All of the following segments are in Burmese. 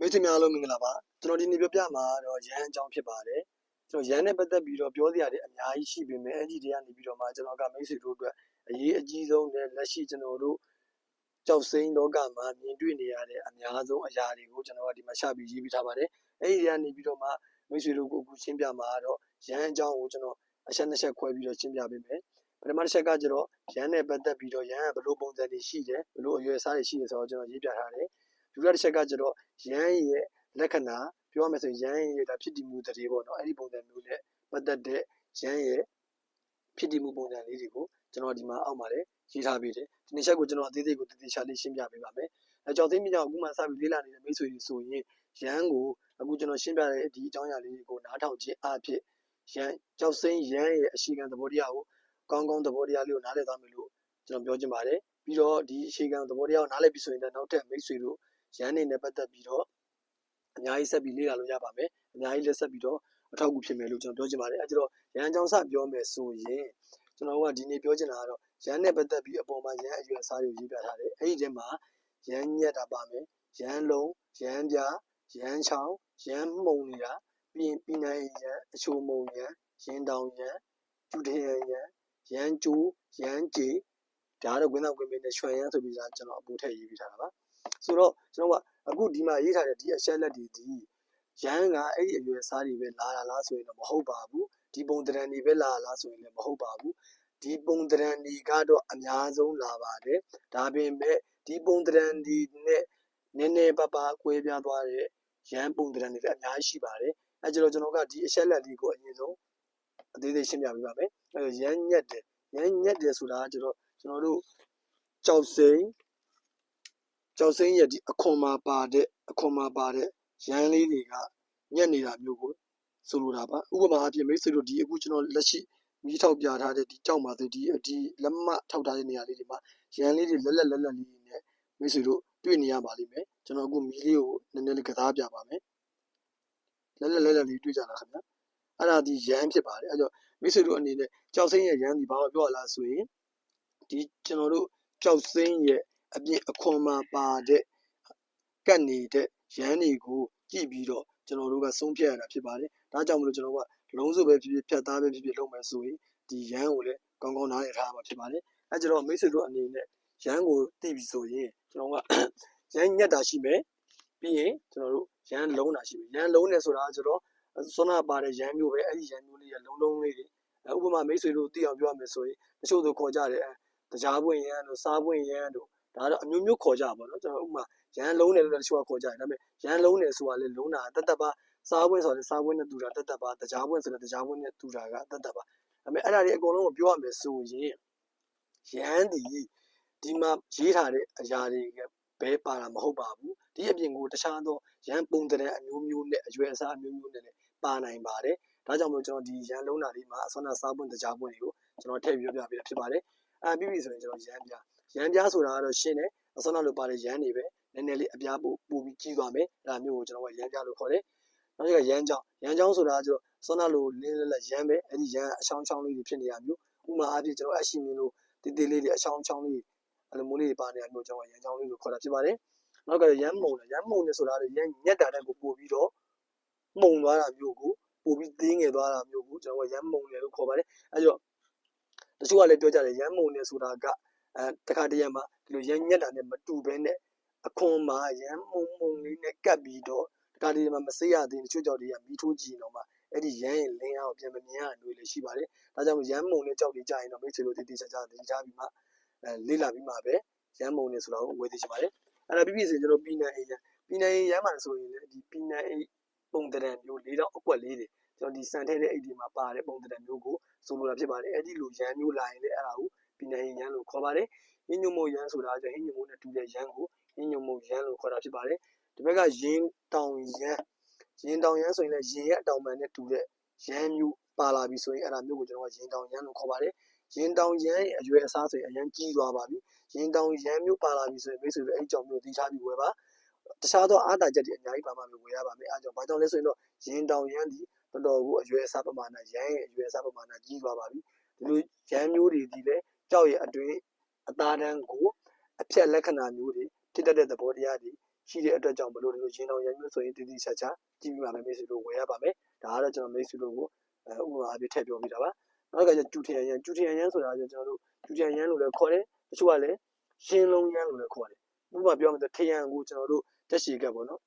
မိတ်ဆွေများအားလုံးမင်္ဂလာပါကျွန်တော်ဒီနေ့ပြောပြမှာတော့ရန်အကြောင်းဖြစ်ပါတယ်ကျွန်တော်ရန်နဲ့ပတ်သက်ပြီးတော့ပြောစရာတွေအများကြီးရှိပေမဲ့အဲ့ဒီတွေကနေပြီးတော့မှကျွန်တော်ကမိတ်ဆွေတို့အတွက်အရေးအကြီးဆုံးနဲ့လက်ရှိကျွန်တော်တို့ကြောက်စိမ်းလောကမှာမြင်တွေ့နေရတဲ့အများဆုံးအရာတွေကိုကျွန်တော်ကဒီမှာရှာပြီးရေးပြထားပါတယ်အဲ့ဒီတွေကနေပြီးတော့မှမိတ်ဆွေတို့ကိုအခုရှင်းပြမှာတော့ရန်အကြောင်းကိုကျွန်တော်အချက်နှစ်ချက်ခွဲပြီးတော့ရှင်းပြပေးမယ်ပထမတစ်ချက်ကကျတော့ရန်နဲ့ပတ်သက်ပြီးတော့ရန်ကဘယ်လိုပုံစံတွေရှိတယ်ဘယ်လိုအရွယ်အစားတွေရှိတယ်ဆိုတော့ကျွန်တော်ရေးပြထားတယ် ဒုတိယတစ်ချက်ကကျတော့ရန်ရဲ့လက္ခဏာပြောရမယ်ဆိုရင်ရန်ရဲ့ဒါဖြစ်တည်မှုတည်းပေါ့နော်အဲ့ဒီပုံစံမျိုးနဲ့ပတ်သက်တဲ့ရန်ရဲ့ဖြစ်တည်မှုပုံစံလေးတွေကိုကျွန်တော်ဒီမှာအောက်မှာလည်းရေးထားပေးတယ်ဒီနေ့ချက်ကိုကျွန်တော်အသေးသေးကိုတည်တည်ချာလေးရှင်းပြပေးပါမယ်အဲကြောင့်သိမြင်ကြအခုမှစပြီးလေ့လာနေတဲ့မိတ်ဆွေတွေဆိုရင်ရန်ကိုအခုကျွန်တော်ရှင်းပြတဲ့ဒီအကြောင်းအရာလေးတွေကိုနားထောင်ခြင်းအဖြစ်ရန်ကြောက်စိမ်းရန်ရဲ့အရှိခံသဘောတရားကိုကောင်းကောင်းသဘောတရားလေးကိုနားလည်သွားမယ်လို့ကျွန်တော်ပြောချင်ပါတယ်ပြီးတော့ဒီအရှိခံသဘောတရားကိုနားလည်ပြီဆိုရင်လည်းနောက်ထပ်မိတ်ဆွေတို့ ရန်နေနဲ့ပတ်သက်ပြီးတော့အများကြီးဆက်ပြီးလေ့လာလို့ရပါမယ်အများကြီးလက်ဆက်ပြီးတော့အထောက်အကူဖြစ်မယ်လို့ကျွန်တော်ပြောချင်ပါတယ်အဲဒါတော့ရန်ကြောင်စပြောမယ်ဆိုရင်ကျွန်တော်ကဒီနေ့ပြောချင်တာကတော့ရန်နဲ့ပတ်သက်ပြီးအပေါ်မှာရန်အရွယ်အစားတွေကိုရေးပြထားတယ်အဲ့ဒီထဲမှာရန်ညက်တာပါမယ်ရန်လုံးရန်ပြရန်ချောင်းရန်မှုံနေတာပြီးရင်ပြီးနိုင်ရန်အချိုမုံရန်ရင်တောင်ရန်ကျူထရန်ရန်ရန်ကျိုးရန်ကြေဒါကတော့ဝင်းတော့ဝင်းမင်းနဲ့ရွှန်ရန်ဆိုပြီးသားကျွန်တော်အပူထည့်ရေးပြထားတာပါ ဆိုတော့ကျွန်တော်ကအခုဒီမှာရေးထားတဲ့ဒီအချက်လက်တွေဒီရန်ကအဲ့ဒီအရွယ်စားတွေပဲလာတာလားဆိုရင်တော့မဟုတ်ပါဘူးဒီပုံတရံတွေပဲလာလားဆိုရင်လည်းမဟုတ်ပါဘူးဒီပုံတရံတွေကတော့အများဆုံးလာပါတယ်ဒါပေမဲ့ဒီပုံတရံတွေနဲ့နည်းနည်းပါးပါးကွဲပြားသွားတဲ့ရန်ပုံတရံတွေလည်းအများကြီးရှိပါတယ်အဲကြတော့ကျွန်တော်ကဒီအချက်လက်လေးကိုအရင်ဆုံးအသေးသေးရှင်းပြပေးပါမယ်အဲရန်ညက်တယ်ရန်ညက်တယ်ဆိုတာကကျတော့ကျွန်တော်တို့ကြောက်စိမ်း ကြောက်စိမ်းရဲ့ဒီအခွန်မှာပါတဲ့အခွန်မှာပါတဲ့ရန်လေးတွေကညက်နေတာမျိုးကိုဆိုလိုတာပါဥပမာအပြင်မိတ်ဆွေတို့ဒီအခုကျွန်တော်လက်ရှိမီးထောက်ပြထားတဲ့ဒီကြောက်ပါသေးဒီဒီလက်မထောက်ထားတဲ့နေရာလေးတွေမှာရန်လေးတွေလက်လက်လက်လက်လေးနဲ့မိတ်ဆွေတို့တွေ့နေရပါလိမ့်မယ်ကျွန်တော်အခုမီးလေးကိုနည်းနည်းလေးကစားပြပါမယ်လက်လက်လက်လက်လေးတွေ့ကြတာခင်ဗျာအဲ့ဒါဒီရန်ဖြစ်ပါတယ်အဲ့တော့မိတ်ဆွေတို့အနေနဲ့ကြောက်စိမ်းရဲ့ရန်ဒီဘာမှပြောရလားဆိုရင်ဒီကျွန်တော်တို့ကြောက်စိမ်းရဲ့ အပြင်အခွန်မှာပါတဲ့ကတ်နေတဲ့ရန်တွေကို ကြည့်ပြီးတော့ ကျွန်တော်တို့က ဆုံးဖြတ်ရတာဖြစ်ပါတယ် ဒါကြောင့်မလို့ ကျွန်တော်ကလုံးစုပဲဖြစ်ဖြစ် ဖြတ်သားပဲဖြစ်ဖြစ် လုပ်မယ်ဆိုရင် ဒီရန်ကိုလည်း ကောင်းကောင်း နားလည်ထားရမှာ ဖြစ်ပါတယ် အဲကြတော့မိတ်ဆွေတို့အနေနဲ့ရန်ကို သိပြီဆိုရင် ကျွန်တော်ကရန်ညက်တာရှိမယ် ပြီးရင် ကျွန်တော်တို့ရန်လုံးတာရှိမယ်ရန်လုံးနေဆိုတာက ကျတော့စွမ်းနာပါတဲ့ရန်မျိုးပဲ အဲ့ဒီရန်မျိုးလေးရလုံးလုံးလေးတွေ ဥပမာ မိတ်ဆွေတို့ သိအောင်ပြောရမယ်ဆိုရင် တချို့ဆို ခေါ်ကြတယ်တရားပွင့်ရန်တို့စားပွင့်ရန်တို့ ဒါတော့အမျိုးမျိုးခေါ်ကြပါတော့ကျွန်တော်ဥပမာရန်လုံးတယ်လို့တချို့ကခေါ်ကြတယ်ဒါပေမဲ့ရန်လုံးတယ်ဆိုတာလေလုံးတာတတ်တတ်ပါစားပွင့်ဆိုရင်စားပွင့်နဲ့တူတာတတ်တတ်ပါတရားပွင့်ဆိုရင်တရားပွင့်နဲ့တူတာကတတ်တတ်ပါဒါပေမဲ့အဲ့ဒါတွေအကုန်လုံးကိုပြောရမယ်ဆိုရင်ရန်ဒီဒီမှာရေးထားတဲ့အရာတွေကဘဲပါတာမဟုတ်ပါဘူးဒီအပြင်ကိုတခြားသောရန်ပုံတဲ့အမျိုးမျိုးနဲ့အရွယ်အစားအမျိုးမျိုးနဲ့လည်းပါနိုင်ပါတယ်ဒါကြောင့်မလို့ကျွန်တော်ဒီရန်လုံးတာလေးမှာအစွမ်းနာစားပွင့်တရားပွင့်တွေကိုကျွန်တော်ထည့်ပြီးပြောပြပေးတာဖြစ်ပါတယ်အဲပြီးပြီဆိုရင်ကျွန်တော်ရန်ပြ ရန်ပြဆိုတာကတော့ရှင်းတယ်အစွမ်းနာလိုပါတဲ့ရန်တွေပဲနည်းနည်းလေးအပြားပို့ပို့ပြီးကြီးသွားမယ်အဲ့ဒါမျိုးကိုကျွန်တော်ကရန်ပြလို့ခေါ်တယ်နောက်တစ်ခါရန်ချောင်းရန်ချောင်းဆိုတာကကျွန်တော်စွမ်းနာလိုလင်းလက်လက်ရန်ပဲအဲ့ဒီရန်အချောင်းချောင်းလေးတွေဖြစ်နေရမျိုးဥမာအားဖြင့်ကျွန်တော်အရှိမြင်လို့တေးသေးလေးတွေအချောင်းချောင်းလေးအဲ့လိုမျိုးလေးပါနေရမျိုးကျွန်တော်ရန်ချောင်းလေးလို့ခေါ်တာဖြစ်ပါတယ်နောက်ကရန်မုံရန်မုံနေဆိုတာလည်းရန်ညက်တာတဲ့ကိုပို့ပြီးတော့မှုံသွားတာမျိုးကိုပို့ပြီးသေးငယ်သွားတာမျိုးကိုကျွန်တော်ကရန်မုံနေလို့ခေါ်ပါတယ်အဲ့တော့တချို့ကလည်းပြောကြတယ်ရန်မုံနေဆိုတာက အဲတခါတရံမှာဒီလိုရန်ညက်တာနဲ့မတူဘဲနဲ့အခွန်မှာရန်မုံမုံလေးနဲ့ကပ်ပြီးတော့တခါတရံမှာမစေးရသေးတချို့ကြောက်တွေကမီးထိုးကြည့်တော့မှအဲ့ဒီရန်ရဲ့လင်းအားကိုပြန်မမြင်ရတဲ့မျိုးလည်းရှိပါတယ်ဒါကြောင့်ရန်မုံနဲ့ကြောက်တွေကြရင်တော့မိတ်ဆွေတို့တည်တည်ချာချာတည်ကြပြီးမှအဲလေ့လာပြီးမှပဲရန်မုံနေဆိုတာကိုဝယ်သိချင်ပါတယ်အဲ့ဒါပြီးပြီဆိုရင်ကျွန်တော်ပြည်နယ်အေးရန်ပြည်နယ်အေးရန်မှာဆိုရင်လည်းဒီပြည်နယ်အေးပုံတရံမျိုးလေးတော့အကွက်လေးတွေကျွန်တော်ဒီစံထဲတဲ့အိတ်ဒီမှာပါတဲ့ပုံတရံမျိုးကိုဆိုလိုတာဖြစ်ပါတယ်အဲ့ဒီလိုရန်မျိုးလာရင်လည်းအဲ့ဒါကို ပြည်နယ်အေးရန်လို့ခေါ်ပါတယ်ဟင်းညုံမို့ရန်ဆိုတာကျဟင်းညုံမို့နဲ့တူတဲ့ရန်ကိုဟင်းညုံမို့ရန်လို့ခေါ်တာဖြစ်ပါတယ်ဒီဘက်ကရင်းတောင်ရန်ရင်တောင်ရန်ဆိုရင်လည်းရင်ရဲ့အတောင်ပံနဲ့တူတဲ့ရန်မျိုးပါလာပြီဆိုရင်အဲ့ဒါမျိုးကိုကျွန်တော်ကရင်တောင်ရန်လို့ခေါ်ပါတယ်ရင်တောင်ရန်ရဲ့အရွယ်အစားဆိုရင်အရန်ကြီးသွားပါပြီရင်တောင်ရန်မျိုးပါလာပြီဆိုရင်မိတ်ဆွေတို့အဲ့ကြောင့်မျိုးသိချပြီးဝယ်ပါတခြားသောအားတာချက်တွေအများကြီးပါမှမျိုးဝယ်ရပါမယ်အားကြောင့်ဘာကြောင့်လဲဆိုရင်တော့ရင်တောင်ရန်ဒီတော်တော်ကိုအရွယ်အစားပမာဏရန်ရဲ့အရွယ်အစားပမာဏကြီးသွားပါပြီဒီလိုရန်မျိုးတွေဒီလေ ကြောက်ရဲ့အတွင်းအသားတန်းကိုအဖြက်လက္ခဏာမျိုးတွေဖြစ်တတ်တဲ့သဘောတရားတွေရှိတဲ့အတွက်ကြောင့်မလို့ဒီလိုရင်တော်ရံမျိုးဆိုရင်တည်တည်ချာချာကြည့်ပြီးမှပဲမိတ်ဆွေတို့ဝယ်ရပါမယ်ဒါကတော့ကျွန်တော်မိတ်ဆွေတို့ကိုအဲဥပမာအဖြစ်ထည့်ပြောပြတာပါနောက်ကကျကျူထင်ရန်ကျူထင်ရန်ဆိုတာကျကျွန်တော်တို့ကျူထင်ရန်လို့လည်းခေါ်တယ်တချို့ကလည်းရှင်းလုံးရန်လို့လည်းခေါ်တယ်ဥပမာပြောမယ်ဆိုထရန်ကိုကျွန်တော်တို့တက်ရှည်ကပ်ပေါ့နော်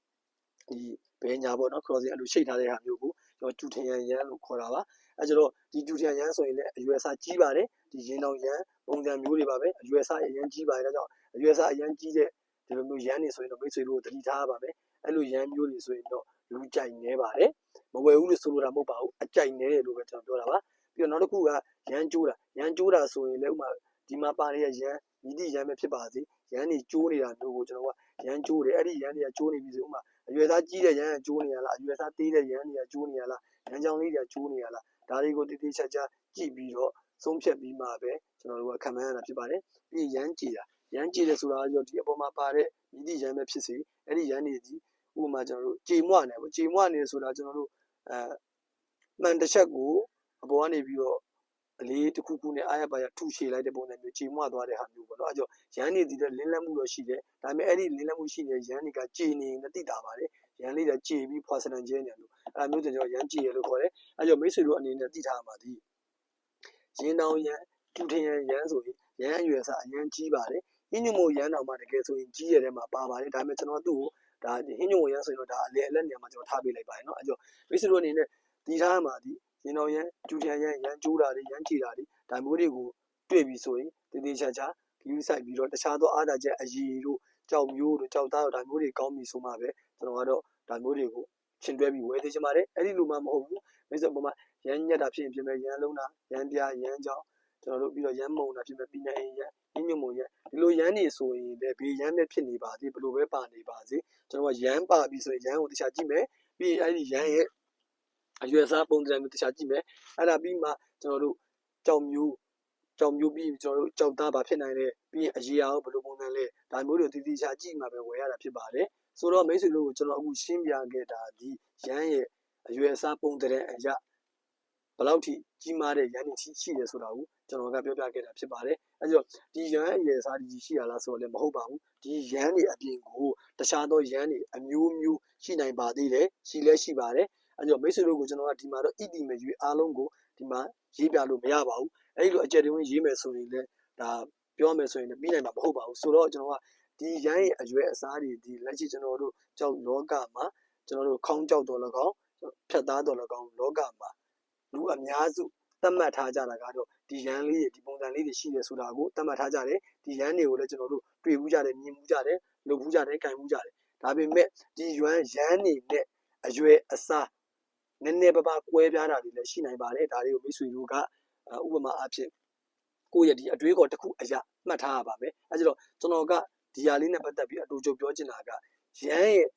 ဒီဘယ်ညာပေါ့နော် crossing အဲ့လိုရှိတ်ထားတဲ့ဟာမျိုးကိုကျွန်တော်ကျူထင်ရန်ရန်လို့ခေါ်တာပါအဲကျတော့ဒီကျူထင်ရန်ဆိုရင်လည်းအရွယ်အစားကြီးပါတယ် ဒီရင်တော်ရန်ပုံစံမျိုးတွေပါပဲအရွယ်အစားအရင်ကြီးပါတယ်ဒါကြောင့်အရွယ်အစားအရင်ကြီးတဲ့ဒီလိုမျိုးရန်နေဆိုရင်တော့မိတ်ဆွေတို့သတိထားပါမယ်အဲ့လိုရန်မျိုးတွေဆိုရင်တော့လူကြိုက်နေပါတယ်မဝယ်ဘူးလို့ဆိုလိုတာမဟုတ်ပါဘူးအကြိုက်နေတယ်လို့ပဲကျွန်တော်ပြောတာပါပြီးတော့နောက်တစ်ခုကရန်ကျိုးတာရန်ကျိုးတာဆိုရင်လည်းဥမာဒီမှာပါနေတဲ့ရန်မြည်သည့်ရန်ပဲဖြစ်ပါစေရန်နေကျိုးနေတာမျိုးကိုကျွန်တော်ကရန်ကျိုးတယ်အဲ့ဒီရန်တွေကကျိုးနေပြီဆိုဥမာအရွယ်သားကြီးတဲ့ရန်ကကျိုးနေရလားအရွယ်သားသေးတဲ့ရန်တွေကကျိုးနေရလားရန်ကြောင်လေးတွေကကျိုးနေရလားဒါတွေကိုတိတိကျကျကြည့်ပြီးတော့ ဆုံးဖြတ်ပြီးမှပဲကျွန်တော်တို့ကခံမှန်းရတာဖြစ်ပါတယ်ပြီးရန်ကြည်တာရန်ကြည်တယ်ဆိုတာကဒီအပေါ်မှာပါတဲ့မြည်သည့်ရန်ပဲဖြစ်စေအဲ့ဒီရန်တွေဒီဥပမာကျွန်တော်တို့ကြေမွနေပေါ့ကြေမွနေဆိုတာကျွန်တော်တို့အဲမှန်တစ်ချက်ကိုအပေါ်ကနေပြီးတော့အလေးတစ်ခုခုနဲ့အားရပါရထုရှည်လိုက်တဲ့ပုံစံမျိုးကြေမွသွားတဲ့ဟာမျိုးပေါ့နော်အဲကြောင့်ရန်နေတည်တဲ့လင်းလက်မှုတော့ရှိတယ်ဒါပေမဲ့အဲ့ဒီလင်းလက်မှုရှိနေတဲ့ရန်တွေကကြေနေရင်တိတာပါတယ်ရန်လေးတွေကြေပြီးဖွာစနံကျဲနေတယ်လို့အဲ့လိုမျိုးကျွန်တော်ရန်ကြေရလို့ခေါ်တယ်အဲကြောင့်မိတ်ဆွေတို့အနေနဲ့တိထားမှာဒီ ရင်တောင်ရန်ကျူထင်ရန်ရန်ဆိုရင်ရန်အရွယ်စားအရန်ကြီးပါတယ်ညညမို့ရန်တောင်မှတကယ်ဆိုရင်ကြီးရတဲ့မှာပါပါတယ်ဒါပေမဲ့ကျွန်တော်သူ့ကိုဒါဟင်းညုံရန်ဆိုရင်တော့ဒါအလေအလက်နေရာမှာကျွန်တော်ထားပေးလိုက်ပါတယ်เนาะအဲကြောင့်မိတ်ဆွေတို့အနေနဲ့ဒီထားမှာဒီရင်တော်ရန်ကျူထင်ရန်ရန်ကျိုးတာတွေရန်ကြည်တာတွေဒါမျိုးတွေကိုတွေ့ပြီဆိုရင်တည်တည်ချာချာဂယူးဆိုင်ပြီးတော့တခြားသောအားသာချက်အရည်တို့ကြောက်မျိုးတို့ကြောက်သားတို့ဒါမျိုးတွေကောင်းပြီဆိုမှပဲကျွန်တော်ကတော့ဒါမျိုးတွေကိုရှင်တွဲပြီးဝယ်သေးချင်ပါတယ်အဲ့ဒီလိုမှမဟုတ်ဘူးမိတ်ဆွေပေါ်မှာ ရန်ညက်တာဖြစ်ရင်ပြင်မဲ့ရန်လုံးတာရန်ပြရန်ကြောင်ကျွန်တော်တို့ပြီးတော့ရန်မုံတာဖြစ်မဲ့ပြီးနေရင်ရန်ညညမုံရန်ဒီလိုရန်နေဆိုရင်လည်းဘေးရန်ပဲဖြစ်နေပါသေးဘယ်လိုပဲပါနေပါစေကျွန်တော်ကရန်ပါပြီဆိုရင်ရန်ကိုတခြားကြည့်မယ်ပြီးရင်အဲ့ဒီရန်ရဲ့အရွယ်စားပုံစံမျိုးတခြားကြည့်မယ်အဲ့ဒါပြီးမှကျွန်တော်တို့ကြောင်မျိုးကြောင်မျိုးပြီးကျွန်တော်တို့ကြောက်သားပါဖြစ်နိုင်တယ်ပြီးရင်အရေးအောင်ဘယ်လိုပုံစံလဲဒါမျိုးတွေတည်တည်ချာကြည့်မှပဲဝယ်ရတာဖြစ်ပါတယ်ဆိုတော့မိတ်ဆွေတို့ကိုကျွန်တော်အခုရှင်းပြခဲ့တာဒီရန်ရဲ့အရွယ်အစားပုံတဲ့အရာဘယ် လောက်ထိကြီးမားတဲ့ရန်နေရှိတယ်ဆိုတာကိုကျွန်တော်ကပြောပြခဲ့တာဖြစ်ပါတယ်အဲကြောင့်ဒီရန်အရွယ်အစားဒီရှိရလားဆိုတော့လည်းမဟုတ်ပါဘူးဒီရန်တွေအပြင်ကိုတခြားသောရန်တွေအမျိုးမျိုးရှိနိုင်ပါသေးတယ်ရှိလဲရှိပါတယ်အဲကြောင့်မိတ်ဆွေတို့ကိုကျွန်တော်ကဒီမှာတော့ဣတိမရွေအားလုံးကိုဒီမှာရေးပြလို့မရပါဘူးအဲဒီလိုအကြက်တွင်းရေးမယ်ဆိုရင်လည်းဒါပြောမယ်ဆိုရင်လည်းပြီးနိုင်မှာမဟုတ်ပါဘူးဆိုတော့ကျွန်တော်ကဒီရန်ရဲ့အရွယ်အစားတွေဒီလက်ရှိကျွန်တော်တို့ကြောက်လောကမှာကျွန်တော်တို့ခေါင်းကြောက်တော်၎င်းဖြတ်သားတော်၎င်းလောကမှာ လူအများစုသတ်မှတ်ထားကြတာကတော့ဒီရန်လေးတွေဒီပုံစံလေးတွေရှိတယ်ဆိုတာကိုသတ်မှတ်ထားကြတယ်ဒီရန်တွေကိုလည်းကျွန်တော်တို့တွေ့ဘူးကြတယ်မြင်ဘူးကြတယ်လုပ်ဘူးကြတယ်ကြင်ဘူးကြတယ်ဒါပေမဲ့ဒီရန်ရန်နေနဲ့အရွယ်အစားနည်းနည်းပါးပါးကွဲပြားတာတွေလည်းရှိနိုင်ပါတယ်ဒါတွေကိုမိတ်ဆွေတို့ကဥပမာအဖြစ်ကိုယ့်ရဲ့ဒီအတွေးခေါ်တစ်ခုအရာမှတ်ထားရပါမယ်အဲကြတော့ကျွန်တော်ကဒီဟာလေးနဲ့ပတ်သက်ပြီးအတူချုပ်ပြောချင်တာကရန်ရဲ့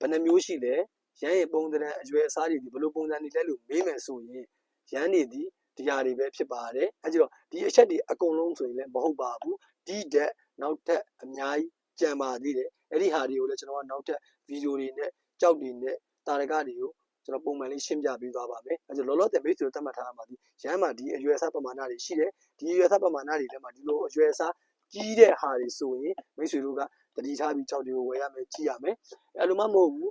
ဘယ်နှမျိုးရှိလဲ ရန်ရဲ့ပုံသဏ္ဍာန်အရွယ်အစားတွေဒီဘယ်လိုပုံစံတွေလဲလို့မေးမယ်ဆိုရင်ရန်နေဒီဒီဟာတွေပဲဖြစ်ပါတယ်အဲကြတော့ဒီအချက်တွေအကုန်လုံးဆိုရင်လည်းမဟုတ်ပါဘူးဒီတက်နောက်ထပ်အများကြီးကြံပါသေးတယ်အဲ့ဒီဟာတွေကိုလည်းကျွန်တော်ကနောက်ထပ်ဗီဒီယိုတွေနဲ့ကြောက်တွေနဲ့တာရကတွေကိုကျွန်တော်ပုံမှန်လေးရှင်းပြပေးသွားပါမယ်အဲကြောင့်လောလောဆယ်မိတ်ဆွေတို့သတ်မှတ်ထားမှာဒီရမ်းမှာဒီအရွယ်အစားပမာဏတွေရှိတယ်ဒီအရွယ်အစားပမာဏတွေထဲမှာဒီလိုအရွယ်အစားကြီးတဲ့ဟာတွေဆိုရင်မိတ်ဆွေတို့ကတတိထားပြီးကြောက်တွေကိုဝယ်ရမယ်ကြည့်ရမယ်အဲလိုမှမဟုတ်ဘူး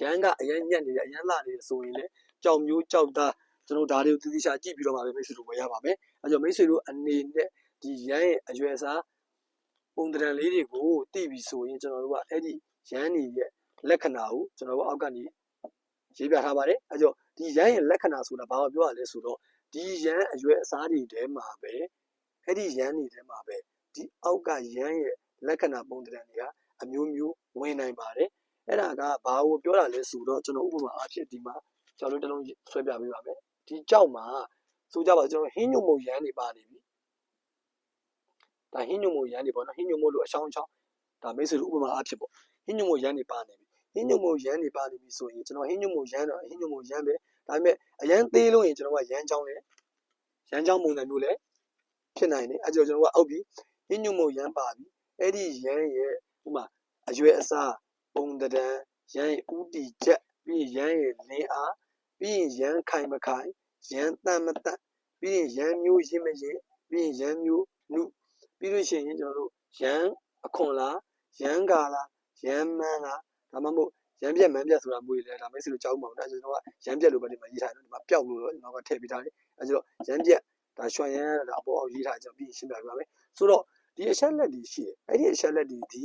ရမ်းကအရန်ညက်နေတယ်အရန်လာနေတယ်ဆိုရင်လည်းကြောက်မျိုးကြောက်သားကျွန်တော်ဒါတွေကိုတတိချာကြည့်ပြီးတော့မှပဲမိတ်ဆွေတို့ဝယ်ရပါမယ်အဲကြောင့်မိတ်ဆွေတို့အနေနဲ့ဒီရမ်းရဲ့အရွယ်အစားပုံတံလေးတွေကိုသိပြီဆိုရင်ကျွန်တော်တို့ကအဲ့ဒီရမ်းနေရဲ့လက္ခဏာကိုကျွန်တော်တို့အောက်ကနေရေးပြထားပါတယ်အဲကြောင့်ဒီရမ်းရဲ့လက္ခဏာဆိုတာဘာမှပြောရလဲဆိုတော့ဒီရမ်းအရွယ်အစားတွေထဲမှာပဲအဲ့ဒီရမ်းတွေထဲမှာပဲဒီအောက်ကရမ်းရဲ့လက္ခဏာပုံတံတွေဟာအမျိုးမျိုးဝင်နိုင်ပါတယ် အဲ့ဒါကဘာကိုပြောတာလဲဆိုတော့ကျွန်တော်ဥပမာအားဖြင့်ဒီမှာကြောက်လို့တစ်လုံးဆွဲပြပေးပါမယ်ဒီကြောက်မှာဆိုကြပါကျွန်တော်ဟင်းညုံမုံရမ်းတွေပါနေပြီဒါဟင်းညုံမုံရမ်းတွေပေါ့နော်ဟင်းညုံမုံလို့အချောင်းချောင်းဒါမိတ်ဆွေတို့ဥပမာအားဖြင့်ပေါ့ဟင်းညုံမုံရမ်းတွေပါနေပြီဟင်းညုံမုံရမ်းတွေပါနေပြီဆိုရင်ကျွန်တော်ဟင်းညုံမုံရမ်းတော့ဟင်းညုံမုံရမ်းပဲဒါပေမဲ့အရန်သေးလို့ရင်ကျွန်တော်ကရမ်းချောင်းလေရမ်းချောင်းပုံစံမျိုးလေဖြစ်နိုင်တယ်အဲကြောင့်ကျွန်တော်ကအောက်ပြီးဟင်းညုံမုံရမ်းပါပြီအဲ့ဒီရမ်းရဲ့ဥမာအရွယ်အစား ပုံတံရမ်းရဲ့ဥတီချက်ပြီးရမ်းရဲ့လင်းအားပြီးရင်ရမ်းခိုင်မခိုင်ရမ်းတန်မတန်ပြီးရင်ရမ်းမျိုးရင်းမရင်ပြီးရင်ရမ်းမျိုးနုပြီးလို့ရှိရင်ကျွန်တော်တို့ရမ်းအခွန်လားရမ်းကာလားရမ်းမှန်းလားဒါမှမဟုတ်ရမ်းပြက်မှန်းပြက်ဆိုတာမျိုးတွေလဲဒါမိတ်ဆွေတို့ကြောက်မှာမဟုတ်ဒါကျွန်တော်ကရမ်းပြက်လို့ပဲဒီမှာရေးထားတယ်ဒီမှာပျောက်လို့တော့ကျွန်တော်ကထည့်ပေးထားတယ်အဲကျတော့ရမ်းပြက်ဒါရွှန်ရမ်းဒါအပေါ်အောက်ရေးထားကျွန်တော်ပြီးရှင်းပြပြပါမယ်ဆိုတော့ဒီအချက်လက်တွေရှိတယ်အဲ့ဒီအချက်လက်တွေဒီ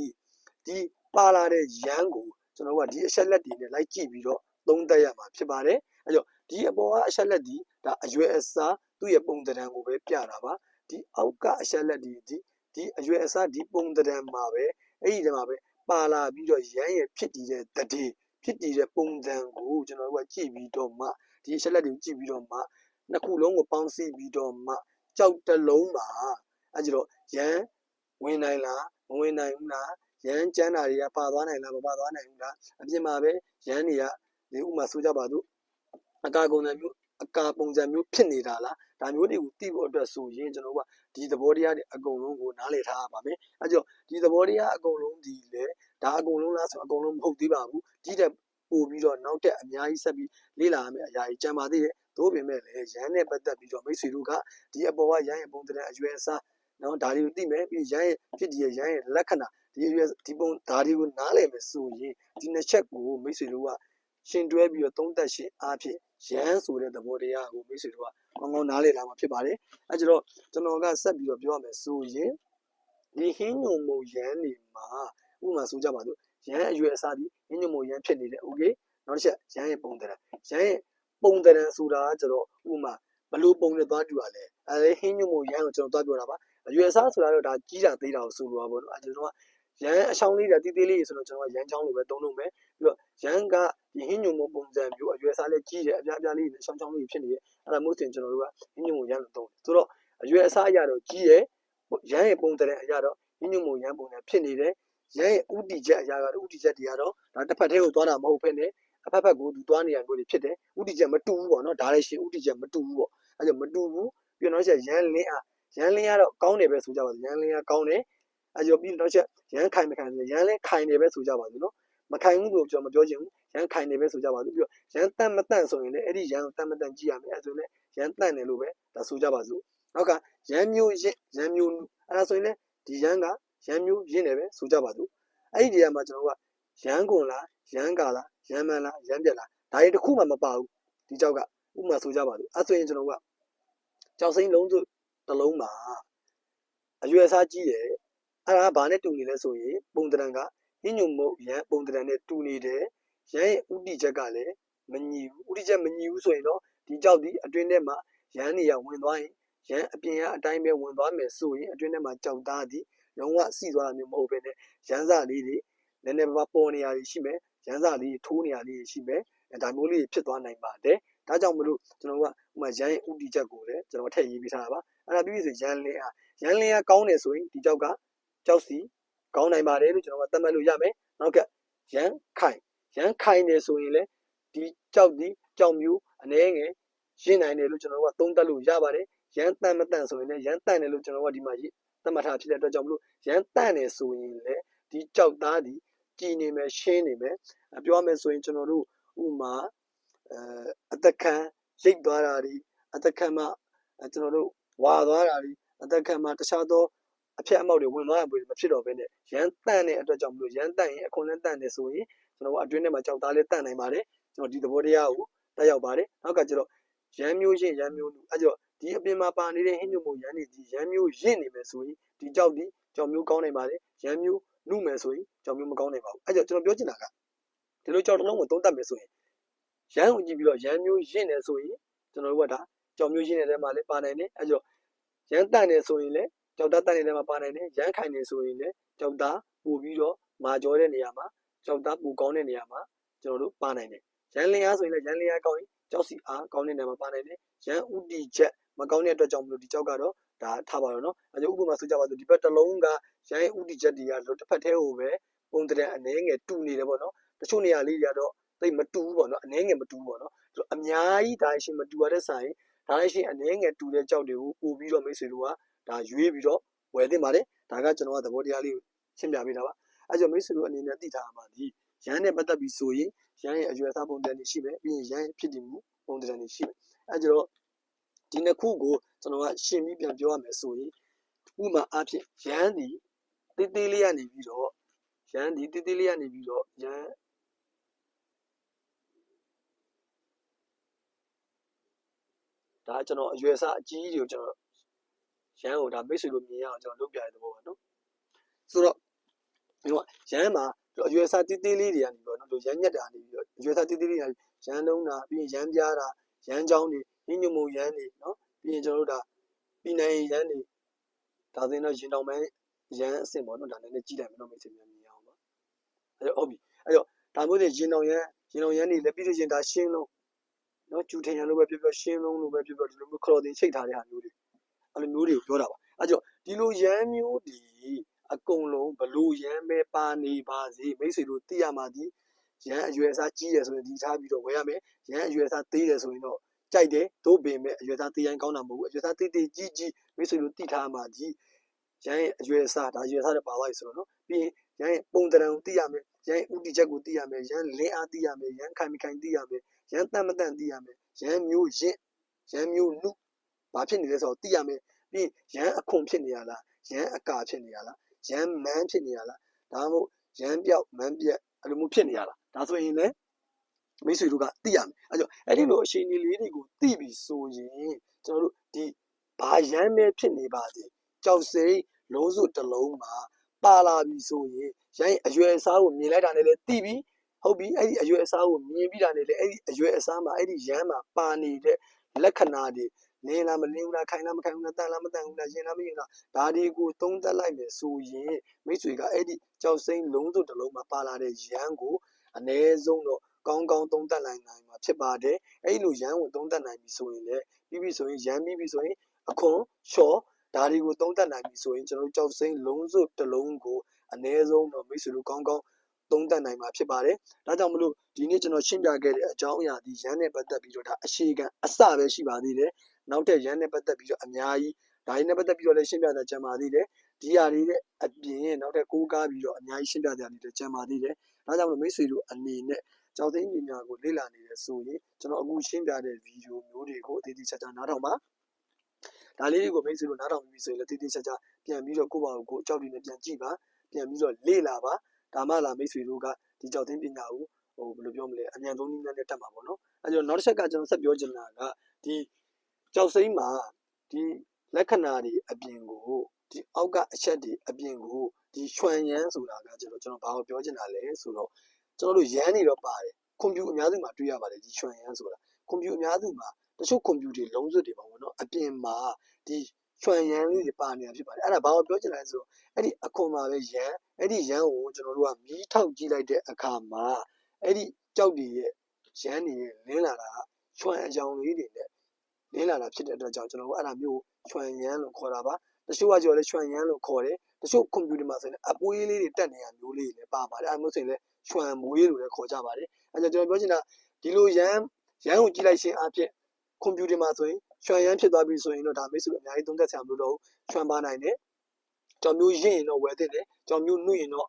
ဒီ ပါလာတဲ့ရမ်းကိုကျွန်တော်ကဒီအချက်လက်တွေနဲ့လိုက်ကြည့်ပြီးတော့သုံးသပ်ရမှာဖြစ်ပါတယ်အဲကျတော့ဒီအပေါ်ကအချက်လက်ဒီဒါအရွယ်အစားသူ့ရဲ့ပုံသဏ္ဍာန်ကိုပဲပြတာပါဒီအောက်ကအချက်လက်ဒီဒီဒီအရွယ်အစားဒီပုံသဏ္ဍာန်မှာပဲအဲ့ဒီတည်းမှာပဲပါလာပြီးတော့ရမ်းရဲ့ဖြစ်တည်တဲ့တတိဖြစ်တည်တဲ့ပုံစံကိုကျွန်တော်တို့ကကြည့်ပြီးတော့မှဒီအချက်လက်တွေကိုကြည့်ပြီးတော့မှနှစ်ခုလုံးကိုပေါင်းစည်းပြီးတော့မှကြောက်တစ်လုံးမှာအဲကြတော့ရမ်းဝင်နိုင်လားမဝင်နိုင်ဘူးလား ရမ်းကျန်းတာတွေကပါသွားနိုင်လားမပါသွားနိုင်ဘူးလားအပြင်မှာပဲရမ်းတွေကဒီဥမာဆိုကြပါစို့အကာကုန်စံမျိုးအကာပုံစံမျိုးဖြစ်နေတာလားဒါမျိုးတွေကိုသိဖို့အတွက်ဆိုရင်ကျွန်တော်တို့ကဒီသဘောတရားတွေအကုန်လုံးကိုနားလည်ထားရပါမယ်အဲကြောင့်ဒီသဘောတရားအကုန်လုံးဒီလေဒါအကုန်လုံးလားဆိုအကုန်လုံးမဟုတ်သေးပါဘူးဒီတဲ့ပို့ပြီးတော့နောက်တက်အများကြီးဆက်ပြီးလေ့လာရမယ့်အရာကြီးကြံပါသေးတယ်သို့ပေမဲ့လည်းရန်နဲ့ပတ်သက်ပြီးတော့မိတ်ဆွေတို့ကဒီအပေါ်ကရန်ရဲ့ပုံတဲ့အရွယ်အစားနော်ဒါတွေကိုသိမယ်ပြီးရန်ရဲ့ဖြစ်ဒီရဲ့ရန်ရဲ့လက္ခဏာ ဒီအရွယ်ဒီပုံဒါတွေကိုနားလည်မယ်ဆိုရင်ဒီနှစ်ချက်ကိုမိတ်ဆွေတို့ကရှင်တွဲပြီးတော့သုံးသက်ရှင်အားဖြင့်ရန်ဆိုတဲ့သဘောတရားကိုမိတ်ဆွေတို့ကကောင်းကောင်းနားလည်လာမှာဖြစ်ပါတယ်အဲကြတော့ကျွန်တော်ကဆက်ပြီးတော့ပြောရမယ်ဆိုရင်ဒီဟင်းညုံမုံရန်နေမှာဥပမာဆိုကြပါစို့ရန်အရွယ်အစားဒီဟင်းညုံမုံရန်ဖြစ်နေတယ်โอเคနောက်တစ်ချက်ရန်ရဲ့ပုံသဏ္ဍာန်ရန်ရဲ့ပုံသဏ္ဍာန်ဆိုတာကကျတော့ဥပမာဘလို့ပုံနဲ့သွားတူရလဲအဲဟင်းညုံမုံရန်ကိုကျွန်တော်သွားပြောတာပါအရွယ်အစားဆိုတာတော့ဒါကြီးတာသေးတာကိုဆိုလိုပါဘောနော်အဲကျွန်တော်က ရန်အချောင်းလေးတာတီးသေးလေးဆိုတော့ကျွန်တော်ကရန်ချောင်းလိုပဲသုံးလို့မယ်ပြီးတော့ရန်ကဒီဟင်းညုံမုံပုံစံမျိုးအရွယ်အစားလေးကြီးတယ်အပြားပြားလေးနဲ့ချောင်းချောင်းလေးဖြစ်နေတယ်အဲ့ဒါမျိုးစင်ကျွန်တော်တို့ကဟင်းညုံမုံရန်လို့သုံးတယ်ဆိုတော့အရွယ်အစားအရာတော့ကြီးတယ်ရန်ရဲ့ပုံသဏ္ဍာန်အရာတော့ဟင်းညုံမုံရန်ပုံစံဖြစ်နေတယ်ရန်ရဲ့ဥတီချက်အရာကတော့ဥတီချက်တွေကတော့ဒါတစ်ဖက်တည်းကိုသွားတာမဟုတ်ဘဲနဲ့အဖက်ဖက်ကိုသူသွားနေရမျိုးတွေဖြစ်တယ်ဥတီချက်မတူဘူးပေါ့နော်ဒါလည်းရှင်ဥတီချက်မတူဘူးပေါ့အဲ့ဒါမတူဘူးပြီးတော့နောက်ချက်ရန်လင်းအားရန်လင်းကတော့ကောင်းတယ်ပဲဆိုကြပါစို့ရန်လင်းကကောင်းတယ် အဲ့ကြောပြီးနောက်ချက်ရန်ခိုင်မခိုင်ရန်လင်းခိုင်တယ်ပဲဆိုကြပါစို့နော်မခိုင်ဘူးလို့ကျွန်တော်မပြောချင်ဘူးရန်ခိုင်တယ်ပဲဆိုကြပါစို့ပြီးတော့ရန်တန့်မတန့်ဆိုရင်လည်းအဲ့ဒီရန်ကိုတန့်မတန့်ကြည့်ရမယ်အဲ့ဆိုရင်လည်းရန်တန့်တယ်လို့ပဲဒါဆိုကြပါစို့နောက်ကရန်မျိုးရစ်ရန်မျိုးအဲ့ဒါဆိုရင်လည်းဒီရန်ကရန်မျိုးရင်းတယ်ပဲဆိုကြပါစို့အဲ့ဒီနေရာမှာကျွန်တော်ကရန်ကုန်လားရန်ကာလားရန်မန်လားရန်ပြက်လားဒါတွေတစ်ခုမှမပါဘူးဒီကြောက်ကဥပမာဆိုကြပါစို့အဲ့ဆိုရင်ကျွန်တော်ကကြောက်စိမ့်လုံးစုတစ်လုံးမှာအရွယ်စားကြီးတယ် အဲ့ဒါဘာနဲ့တူနေလဲဆိုရင်ပုံတရံကညညုံမုတ်ရန်ပုံတရံနဲ့တူနေတယ်ရန်ရဲ့ဥတီချက်ကလည်းမညီဘူးဥတီချက်မညီဘူးဆိုရင်တော့ဒီကြောက်ဒီအတွင်းထဲမှာရန်နေရဝင်သွားရင်ရန်အပြင်ကအတိုင်းပဲဝင်သွားမယ်ဆိုရင်အတွင်းထဲမှာကြောက်သားသည်လုံးဝစီသွားတာမျိုးမဟုတ်ဘဲနဲ့ရန်စာလေးတွေနည်းနည်းပါးပါးပေါ်နေရရှိမယ်ရန်စာလေးထိုးနေရလေးရှိမယ်ဒါမျိုးလေးဖြစ်သွားနိုင်ပါတယ်ဒါကြောင့်မလို့ကျွန်တော်ကဥမာရန်ရဲ့ဥတီချက်ကိုလည်းကျွန်တော်ထည့်ရေးပေးထားတာပါအဲ့ဒါပြီးပြီဆိုရန်လင်းအားရန်လင်းအားကောင်းတယ်ဆိုရင်ဒီကြောက်က ကြောက်စီကောင်းနိုင်ပါတယ်လို့ကျွန်တော်ကသတ်မှတ်လို့ရမယ်နောက်ကရန်ခိုင်ရန်ခိုင်တယ်ဆိုရင်လည်းဒီကြောက်ဒီကြောက်မျိုးအနေငယ်ရှင်းနိုင်တယ်လို့ကျွန်တော်ကသုံးသပ်လို့ရပါတယ်ရန်တန်မတန်ဆိုရင်လည်းရန်တန်တယ်လို့ကျွန်တော်ကဒီမှာသတ်မှတ်ထားဖြစ်တဲ့အတွက်ကြောင့်မလို့ရန်တန်တယ်ဆိုရင်လည်းဒီကြောက်သားဒီကြည်နေမယ်ရှင်းနေမယ်ပြောရမယ်ဆိုရင်ကျွန်တော်တို့ဥမာအဲအသက်ခံရိတ်သွားတာဒီအသက်ခံမှကျွန်တော်တို့ဝါသွားတာဒီအသက်ခံမှတခြားသော အဖြတ်အမောက်တွေဝင်သွားရပြီးမဖြစ်တော့ဘဲနဲ့ရမ်းတန့်တဲ့အတွက်ကြောင့်မလို့ရမ်းတန့်ရင်အခွန်နဲ့တန့်တယ်ဆိုရင်ကျွန်တော်အတွင်းထဲမှာကြောက်သားလေးတန့်နိုင်ပါတယ်ကျွန်တော်ဒီသဘောတရားကိုတက်ရောက်ပါတယ်နောက်ကကျတော့ရမ်းမျိုးချင်းရမ်းမျိုးလူအဲကြောဒီအပြင်မှာပါနေတဲ့ဟင်းညွန့်မို့ရမ်းနေဒီရမ်းမျိုးရင့်နေမယ်ဆိုရင်ဒီကြောက်ဒီကြောက်မျိုးကောင်းနိုင်ပါတယ်ရမ်းမျိုးနုမယ်ဆိုရင်ကြောက်မျိုးမကောင်းနိုင်ပါဘူးအဲကြောကျွန်တော်ပြောချင်တာကဒီလိုကြောက်တစ်လုံးကိုသုံးသပ်မယ်ဆိုရင်ရမ်းကိုကြည့်ပြီးတော့ရမ်းမျိုးရင့်နေဆိုရင်ကျွန်တော်တို့ကဒါကြောက်မျိုးရင့်နေတဲ့မှာလည်းပါနိုင်တယ်အဲကြောရမ်းတန့်နေဆိုရင်လည်း ကြောက်သားတန့်နေတဲ့မှာပါနိုင်တယ်ရမ်းခိုင်နေဆိုရင်လည်းကြောက်သားပို့ပြီးတော့မာကျော်တဲ့နေရာမှာကြောက်သားပိုကောင်းတဲ့နေရာမှာကျွန်တော်တို့ပါနိုင်တယ်ရန်လျားဆိုရင်လည်းရန်လျားကောင်းရင်ကြောက်စီအားကောင်းတဲ့နေရာမှာပါနိုင်တယ်ရန်ဥတီချက်မကောင်းတဲ့အတွက်ကြောင့်မလို့ဒီကြောက်ကတော့ဒါထားပါတော့နော်အဲကြောင့်ဥပမာဆိုကြပါစို့ဒီဘက်တစ်လုံးကရန်ဥတီချက်တွေကလို့တစ်ဖက်တည်းကိုပဲပုံတဲ့အနှဲငယ်တူနေတယ်ပေါ့နော်တချို့နေရာလေးတွေကတော့သိမတူဘူးပေါ့နော်အနှဲငယ်မတူဘူးပေါ့နော်အများကြီးဒါရှင်မတူရတဲ့ဆိုင်ဒါလည်းရှင်အနှဲငယ်တူတဲ့ကြောက်တွေကိုပို့ပြီးတော့မိတ်ဆွေတို့က ဒါရွေးပြီးတော့ဝယ်သင့်ပါတယ်ဒါကကျွန်တော်ကသဘောတရားလေးကိုရှင်းပြပေးတာပါအဲကြောင့်မိတ်ဆွေတို့အနေနဲ့သိထားရမှာဒီရန်နဲ့ပတ်သက်ပြီးဆိုရင်ရန်ရဲ့အရွယ်အစားပုံစံတွေရှိမယ်ပြီးရင်ရန်ရဲ့ဖြစ်တည်မှုပုံစံတွေရှိမယ်အဲကြတော့ဒီနှစ်ခုကိုကျွန်တော်ကရှင်းပြီးပြန်ပြောရမယ်ဆိုရင်ဥမာအားဖြင့်ရန်ဒီတေးသေးလေးကနေပြီးတော့ရရန်ဒီတိတိလေးကနေပြီးတော့ရန်ဒါကျွန်တော်အရွယ်စားအကြီးတွေကိုကျွန်တော် ရန်ကိုဒါမိတ်ဆွေတို့မြင်ရအောင်ကျွန်တော်လုပ်ပြရတဲ့သဘောပါနော်ဆိုတော့ဒီကရန်မှာအရွယ်စားတိတိလေးတွေကနေပြီးတော့နော်ရန်ညက်တာနေပြီးတော့အရွယ်စားတိတိလေးတွေရန်လုံးတာပြီးရင်ရန်ပြားတာရန်ချောင်းတွေညညမုံရန်တွေနော်ပြီးရင်ကျွန်တော်တို့ဒါပြည်နိုင်ရန်တွေဒါဆိုရင်တော့ရင်တောင်ပန်းရန်အဆင့်ပေါ့နော်ဒါလည်းလည်းကြည့်လိုက်မယ်နော်မိတ်ဆွေများမြင်အောင်ပါအဲ့တော့ဟုတ်ပြီအဲ့တော့ဒါမျိုးတွေရင်တောင်ရန်ရင်တောင်ရန်တွေလည်းပြီးလို့ချင်းဒါရှင်းလုံးနော်ကျူထင်ရန်လို့ပဲပြောပြောရှင်းလုံးလို့ပဲပြောပြောဒီလိုမျိုးခရော်တင်ချိတ်ထားတဲ့ဟာမျိုးတွေ အဲ့လိုမျိုးတွေကိုပြောတာပါအဲ့ကြောင့်ဒီလိုရန်မျိုးဒီအကုန်လုံးဘလို့ရန်ပဲပါနေပါစေမိတ်ဆွေတို့သိရမှာဒီရန်အရွယ်အစားကြီးတယ်ဆိုရင်ဒီထားပြီးတော့ဝယ်ရမယ်ရန်အရွယ်အစားသေးတယ်ဆိုရင်တော့ကြိုက်တယ်တို့ပင်မဲ့အရွယ်သားသေးရင်ကောင်းတာမဟုတ်ဘူးအရွယ်သားသေးသေးကြီးကြီးမိတ်ဆွေတို့သိထားမှာဒီရန်ရဲ့အရွယ်အစားဒါအရွယ်အစားတွေပါသွားပြီဆိုတော့နော်ပြီးရင်ရန်ရဲ့ပုံတံကိုသိရမယ်ရန်ဥတီချက်ကိုသိရမယ်ရန်လင်းအားသိရမယ်ရန်ခိုင်မခိုင်သိရမယ်ရန်တန်မတန်သိရမယ်ရန်မျိုးရင့်ရန်မျိုးနု ဘာဖြစ်နေလဲဆိုတော့သိရမယ်ပြီးရန်အခွန်ဖြစ်နေရလားရန်အကာဖြစ်နေရလားရန်မန်းဖြစ်နေရလားဒါမှမဟုတ်ရန်ပြောက်မန်းပြက်အဲ့လိုမျိုးဖြစ်နေရလားဒါဆိုရင်လည်းမိတ်ဆွေတို့ကသိရမယ်အဲ့ကြောင့်အဲ့ဒီလိုအခြေအနေလေးတွေကိုသိပြီဆိုရင်ကျွန်တော်တို့ဒီဘာရန်ပဲဖြစ်နေပါစေကြောက်စိမ့်လုံးစုတစ်လုံးမှာပါလာပြီဆိုရင်ရန်အရွယ်အစားကိုမြင်လိုက်တာနဲ့လည်းသိပြီဟုတ်ပြီအဲ့ဒီအရွယ်အစားကိုမြင်ပြီးတာနဲ့လည်းအဲ့ဒီအရွယ်အစားမှာအဲ့ဒီရန်မှာပါနေတဲ့လက္ခဏာတွေ လင်းလားမလင်းဘူးလားခိုင်လားမခိုင်ဘူးလားတန်လားမတန်ဘူးလားရင်လားမရင်လားဒါတွေကိုသုံးသပ်လိုက်မယ်ဆိုရင်မိတ်ဆွေကအဲ့ဒီကြောက်စိမ့်လုံးစုတစ်လုံးမှာပါလာတဲ့ရန်ကိုအ ਨੇ ဆုံးတော့ကောင်းကောင်းသုံးသပ်နိုင်နိုင်မှာဖြစ်ပါတယ်အဲ့လိုရန်ကိုသုံးသပ်နိုင်ပြီဆိုရင်လည်းပြီးပြီဆိုရင်ရန်ပြီးပြီဆိုရင်အခွန်လျှော့ဒါတွေကိုသုံးသပ်နိုင်ပြီဆိုရင်ကျွန်တော်တို့ကြောက်စိမ့်လုံးစုတစ်လုံးကိုအ ਨੇ ဆုံးတော့မိတ်ဆွေတို့ကောင်းကောင်းသုံးသပ်နိုင်မှာဖြစ်ပါတယ်။ဒါကြောင့်မလို့ဒီနေ့ကျွန်တော်ရှင်းပြခဲ့တဲ့အကြောင်းအရာဒီရန်နဲ့ပတ်သက်ပြီးတော့ဒါအရှိခံအစပဲရှိပါသေးတယ်။ နောက်ထပ်ရန်နဲ့ပတ်သက်ပြီးတော့အများကြီးဒါရင်းနဲ့ပတ်သက်ပြီးတော့လည်းရှင်းပြတာကြံပါသေးတယ်။ဒီဟာလေးနဲ့အပြင်နောက်ထပ်ကိုးကားပြီးတော့အများကြီးရှင်းပြကြတယ်ကြံပါသေးတယ်။ဒါကြောင့်မလို့မိတ်ဆွေတို့အနေနဲ့ကြောက်သိမ်းပညာကိုလေ့လာနေတယ်ဆိုရင်ကျွန်တော်အခုရှင်းပြတဲ့ဗီဒီယိုမျိုးတွေကိုအသေးသေးချာချာနားထောင်ပါဒါလေးတွေကိုမိတ်ဆွေတို့နားထောင်ပြီးဆိုရင်လည်းတေးသေးချာချာပြန်ပြီးတော့ကိုယ့်ဘာကိုကိုအကြောက်တွေနဲ့ပြန်ကြည့်ပါပြန်ပြီးတော့လေ့လာပါဒါမှလာမိတ်ဆွေတို့ကဒီကြောက်သိမ်းပညာကိုဟိုဘယ်လိုပြောမလဲအញ្ញံသုံးနည်းနဲ့တက်မှာပေါ့နော်အဲကြောင့်နောက်တစ်ချက်ကကျွန်တော်ဆက်ပြောချင်တာကဒီ ကြောက်စိမ့်မှာဒီလက္ခဏာတွေအပြင်ကိုဒီအောက်ကအချက်တွေအပြင်ကိုဒီရွှန်ရမ်းဆိုတာကကျွန်တော်ကျွန်တော်ဘာကိုပြောချင်တာလဲဆိုတော့ကျွန်တော်တို့ရမ်းနေတော့ပါတယ်ကွန်ပျူအများစုမှာတွေ့ရပါတယ်ဒီရွှန်ရမ်းဆိုတာကွန်ပျူအများစုမှာတချို့ကွန်ပျူတွေလုံးစွတ်တွေပါဘောနော်အပြင်မှာဒီရွှန်ရမ်းလေးတွေပါနေတာဖြစ်ပါတယ်အဲ့ဒါဘာကိုပြောချင်လဲဆိုတော့အဲ့ဒီအခွန်မှာပဲရမ်းအဲ့ဒီရမ်းကိုကျွန်တော်တို့ကမီးထောက်ကြည့်လိုက်တဲ့အခါမှာအဲ့ဒီကြောက်တွေရဲ့ရမ်းတွေရဲ့လင်းလာတာရွှန်အကြောင်လေးတွေနဲ့ လင်းလာတာဖြစ်တဲ့အတွက်ကြောင့်ကျွန်တော်တို့အဲ့ဒါမျိုးရွှန်ရမ်းလို့ခေါ်တာပါတချို့ကကြော်လဲရွှန်ရမ်းလို့ခေါ်တယ်တချို့ကွန်ပျူတာမှာဆိုရင်အပွေးလေးတွေတက်နေတာမျိုးလေးတွေလည်းပါပါတယ်အဲ့မျိုးဆိုရင်လည်းရွှန်မွေးလို့လည်းခေါ်ကြပါတယ်အဲ့ကြောင့်ကျွန်တော်ပြောချင်တာဒီလိုရမ်းရမ်းကိုကြည့်လိုက်ခြင်းအပြင်ကွန်ပျူတာမှာဆိုရင်ရွှန်ရမ်းဖြစ်သွားပြီဆိုရင်တော့ဒါမိတ်ဆွေအများကြီးသုံးသပ်ဆရာမျိုးတော့ရွှန်ပါနိုင်တယ်ကြောင်မျိုးရင့်ရင်တော့ဝယ်သင့်တယ်ကြောင်မျိုးနှုတ်ရင်တော့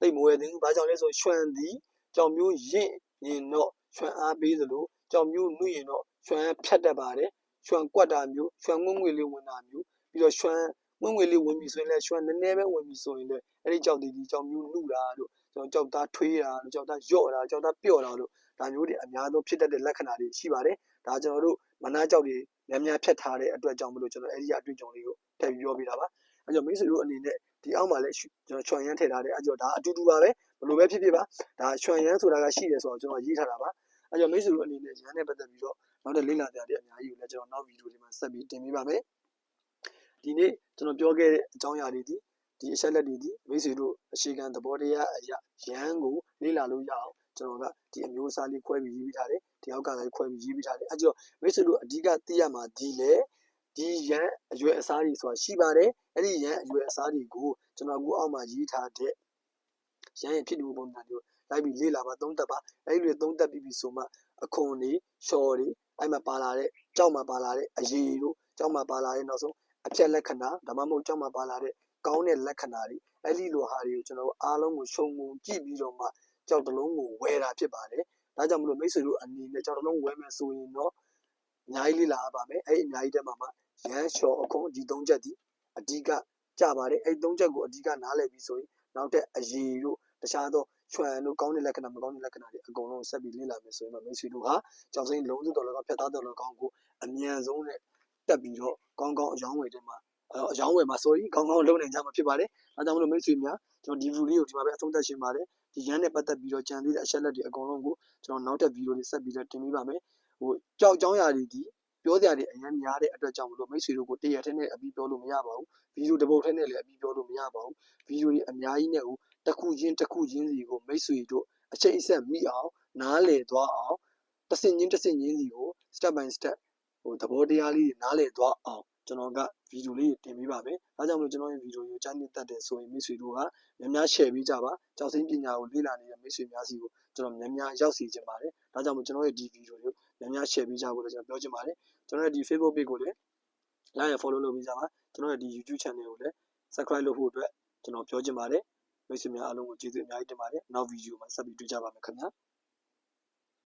သိမဝယ်သင့်ဘူးဘာကြောင့်လဲဆိုရွှန်သည်ကြောင်မျိုးရင့်ရင်တော့ရွှန်အားပေးသလိုကြောင်မျိုးနှုတ်ရင်တော့ရွှန်ဖြတ်တတ်ပါတယ် ရွှန်ကွက်တာမျိုးရွှန်ငွေ့ငွေလေးဝင်တာမျိုးပြီးတော့ရွှန်ငွေ့ငွေလေးဝင်ပြီဆိုရင်လည်းရွှန်နည်းနည်းပဲဝင်ပြီဆိုရင်လည်းအဲ့ဒီကြောက်တီဒီကြောင်မျိုးနှုတ်တာတို့ကျွန်တော်ကြောက်သားထွေးတာတို့ကြောက်သားယော့တာကြောက်သားပျော့တာတို့ဒါမျိုးတွေအများဆုံးဖြစ်တတ်တဲ့လက္ခဏာတွေရှိပါတယ်ဒါကျွန်တော်တို့မနာကြောက်တွေများများဖြတ်ထားတဲ့အတွက်ကြောင့်မလို့ကျွန်တော်အဲ့ဒီအတွေ့အကြုံလေးကိုထည့်ပြီးပြောပြတာပါအဲကြောင့်မိတ်ဆွေတို့အနေနဲ့ဒီအောက်မှာလည်းကျွန်တော်ချွန်ရမ်းထည့်ထားတယ်အဲကြောင့်ဒါအတူတူပါပဲဘလို့ပဲဖြစ်ဖြစ်ပါဒါချွန်ရမ်းဆိုတာကရှိတယ်ဆိုတော့ကျွန်တော်ရေးထားတာပါအဲကြောင့်မိတ်ဆွေတို့အနေနဲ့ရမ်းနဲ့ပတ်သက်ပြီးတော့နောက်တဲ့လေ့လာတရားတွေအများ ကြီးကိုလည်းကျွန်တော်နောက်ဗီဒီယိုတွေမှာဆက်ပြီးတင်ပေးပါမယ်ဒီနေ့ကျွန်တော်ပြောခဲ့တဲ့အကြောင်းအရာတွေဒီဒီအချက်လက်တွေဒီမိတ်ဆွေတို့အခြေခံသဘောတရားအရာရမ်းကိုလေ့လာလို့ရအောင်ကျွန်တော်ကဒီအမျိုးအစားလေးခွဲပြီးရေးပြီးထားတယ်ဒီအောက်ကလည်းခွဲပြီးရေးပြီးထားတယ်အဲကြောင့်မိတ်ဆွေတို့အဓိကသိရမှာဒီလေဒီရန်အရွယ်အစားတွေဆိုတာရှိပါတယ်အဲ့ဒီရန်အရွယ်အစားတွေကိုကျွန်တော်အခုအောက်မှာရေးထားတဲ့ရန်ရဲ့ဖြစ်တူပုံစံမျိုးလိုက်ပြီးလေ့လာပါသုံးသပ်ပါအဲ့ဒီလိုသုံးသပ်ပြီးပြီဆိုမှအခွန်တွေရှော်တွေအဲ့မှာပါလာတဲ့ ကြောက်မှာပါလာတဲ့အရေးတို့ကြောက်မှာပါလာတဲ့နောက်ဆုံးအဖြက်လက္ခဏာဒါမှမဟုတ်ကြောက်မှာပါလာတဲ့ကောင်းတဲ့လက္ခဏာတွေအဲ့ဒီလိုဟာတွေကိုကျွန်တော်တို့အားလုံးကိုခြုံငုံကြည့်ပြီးတော့မှကြောက်တလုံးကိုဝယ်တာဖြစ်ပါတယ်ဒါကြောင့်မလို့မိတ်ဆွေတို့အနေနဲ့ကြောက်တလုံးဝယ်မယ်ဆိုရင်တော့အများကြီးလေ့လာရပါမယ်အဲ့ဒီအများကြီးတက်မှာမှရန်လျှော်အခွန်ဒီ၃ချက်ဒီအဓိကကြပါတယ်အဲ့၃ချက်ကိုအဓိကနားလည်ပြီးဆိုရင်နောက်ထပ်အရေးတို့တခြားသော ချွမ်တို့ကောင်းတဲ့လက္ခဏာမကောင်းတဲ့လက္ခဏာတွေအကုန်လုံးဆက်ပြီးလေ့လာမယ်ဆိုရင်တော့မိတ်ဆွေတို့ဟာကြောင်စိမ်းလုံးစုတော်လည်းကောင်းဖြတ်သားတော်လည်းကောင်းကိုအမြန်ဆုံးနဲ့တက်ပြီးတော့ကောင်းကောင်းအယောင်းဝယ်တဲ့မှာအယောင်းဝယ်မှာ sorry ကောင်းကောင်းလုပ်နိုင်ကြမှာဖြစ်ပါတယ်။အဲကြောင့်မလို့မိတ်ဆွေများကျွန်တော်ဒီ video လေးကိုဒီမှာပဲအဆုံးသတ်ရှင်ပါတယ်။ဒီရန်နဲ့ပတ်သက်ပြီးတော့ကြံသေးတဲ့အချက်လက်တွေအကုန်လုံးကိုကျွန်တော်နောက်ထပ် video လေးဆက်ပြီးတော့တင်ပေးပါမယ်။ဟိုကြောက်ကြောင်းရာတွေဒီ ပြောစရာတွေအများများတဲ့အတွက်ကြောင့်မလို့မိတ်ဆွေတို့ကိုတရထက်နဲ့အပြီးပြောလို့မရပါဘူး။ဗီဒီယိုတစ်ပုတ်ထက်နဲ့လည်းအပြီးပြောလို့မရပါဘူး။ဗီဒီယိုတွေအများကြီးနဲ့ဟိုတစ်ခုချင်းတစ်ခုချင်းစီကိုမိတ်ဆွေတို့အချိန်အဆက်မိအောင်နားလည်သွားအောင်တစ်စင်ချင်းတစ်စင်ချင်းစီကို step by step ဟိုသဘောတရားလေးတွေနားလည်သွားအောင်ကျွန်တော်ကဗီဒီယိုလေးတင်ပေးပါမယ်။ဒါကြောင့်မလို့ကျွန်တော်ရဲ့ဗီဒီယိုကိုကြားနေတတ်တယ်ဆိုရင်မိတ်ဆွေတို့ကများများ share ပေးကြပါ။ကြောက်စိမ်းပညာကိုလေ့လာနေတဲ့မိတ်ဆွေများစီကိုကျွန်တော်များများရောက်စီခြင်းပါတယ်။ဒါကြောင့်မလို့ကျွန်တော်ရဲ့ဒီဗီဒီယိုကိုများများ share ပေးကြဖို့လည်းကျွန်တော်ပြောချင်ပါတယ်။ ကျွန်တော်ရဲ့ဒီ Facebook page ကိုလည်း like and follow လုပ်ပေးကြပါ။ကျွန်တော်ရဲ့ဒီ YouTube channel ကိုလည်း subscribe လုပ်ဖို့အတွက်ကျွန်တော်ပြောချင်ပါတယ်။မိတ်ဆွေများအားလုံးကိုကျေးဇူးအများကြီးတင်ပါတယ်။နောက်ဗီဒီယိုမှာဆက်ပြီးတွေ့ကြပါမယ်ခင်ဗျာ။